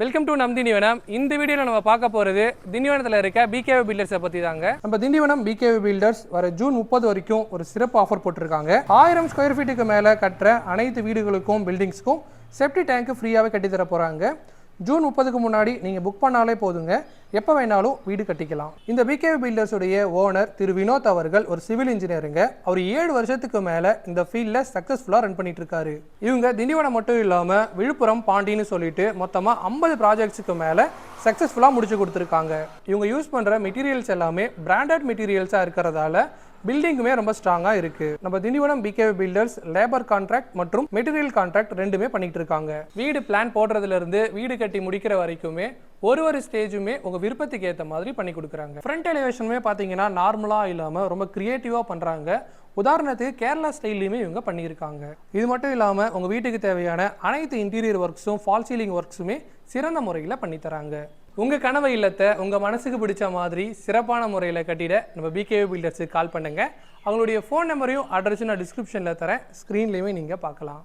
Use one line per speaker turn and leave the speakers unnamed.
Welcome to நம் திண்டிவனம். இந்த வீடியோவில் நம்ம பார்க்க போகிறது திண்டிவனத்தில் இருக்க பிகேவி பில்டர்ஸை பற்றி தாங்க நம்ம திண்டிவனம் பிகேவி பில்டர்ஸ் வர ஜூன் முப்பது வரைக்கும் ஒரு சிறப்பு ஆஃபர் போட்டிருக்காங்க. ஆயிரம் ஸ்கொயர் ஃபீட்டுக்கு மேலே கட்டுற அனைத்து வீடுகளுக்கும் பில்டிங்ஸ்க்கும் செப்டி டேங்க் ஃப்ரீயாகவே கட்டித்தர போகிறாங்க ஜூன் முப்பதுக்கு முன்னாடி நீங்கள் புக் பண்ணாலே போதுங்க. எப்போ வேணாலும் வீடு கட்டிக்கலாம். இந்த பிகேவி பில்டர்ஸுடைய ஓனர் திரு வினோத் அவர்கள் ஒரு சிவில் இன்ஜினியருங்க அவர் ஏழு வருஷத்துக்கு மேலே இந்த ஃபீல்டில் சக்ஸஸ்ஃபுல்லாக ரன் பண்ணிட்டு இருக்காரு. இவங்க திண்டிவனம் மட்டும் இல்லாமல் விழுப்புரம் பாண்டின்னு சொல்லிட்டு மொத்தமாக ஐம்பது ப்ராஜெக்ட்ஸுக்கு மேலே சக்ஸஸ்ஃபுல்லாக முடிச்சு கொடுத்துருக்காங்க. இவங்க யூஸ் பண்ணுற மெட்டீரியல்ஸ் எல்லாமே பிராண்டட் மெட்டீரியல்ஸாக இருக்கிறதால பில்டிங்குமே ரொம்ப ஸ்ட்ராங்காக இருக்குது நம்ம Tindivanam PKV builders labour contract மற்றும் மெட்டீரியல் கான்ட்ராக்ட் ரெண்டுமே பண்ணிட்டு இருக்காங்க. வீடு பிளான் போடுறதுலேருந்து வீடு கட்டி முடிக்கிற வரைக்குமே ஒரு ஒரு ஸ்டேஜுமே உங்கள் விருப்பத்துக்கு ஏற்ற மாதிரி பண்ணி கொடுக்குறாங்க. ஃப்ரண்ட் எலிவேஷனுமே பார்த்தீங்கன்னா நார்மலாக இல்லாமல் ரொம்ப க்ரியேட்டிவாக பண்ணுறாங்க உதாரணத்துக்கு கேரளா ஸ்டைல்லையுமே இவங்க பண்ணியிருக்காங்க. இது மட்டும் இல்லாமல் உங்கள் வீட்டுக்கு தேவையான அனைத்து இன்டீரியர் ஒர்க்ஸும் ஃபால் சீலிங் ஒர்க்ஸுமே சிறந்த முறையில் பண்ணித்தராங்க உங்கள் கனவு இல்லத்தை உங்கள் மனசுக்கு பிடிச்ச மாதிரி சிறப்பான முறையில் கட்டிட நம்ம பிகேவி பில்டர்ஸுக்கு கால் பண்ணுங்கள் அவங்களுடைய ஃபோன் நம்பரையும் அட்ரஸும் நான் டிஸ்கிரிப்ஷனில் தரேன். ஸ்க்ரீன்லேயுமே நீங்கள் பார்க்கலாம்.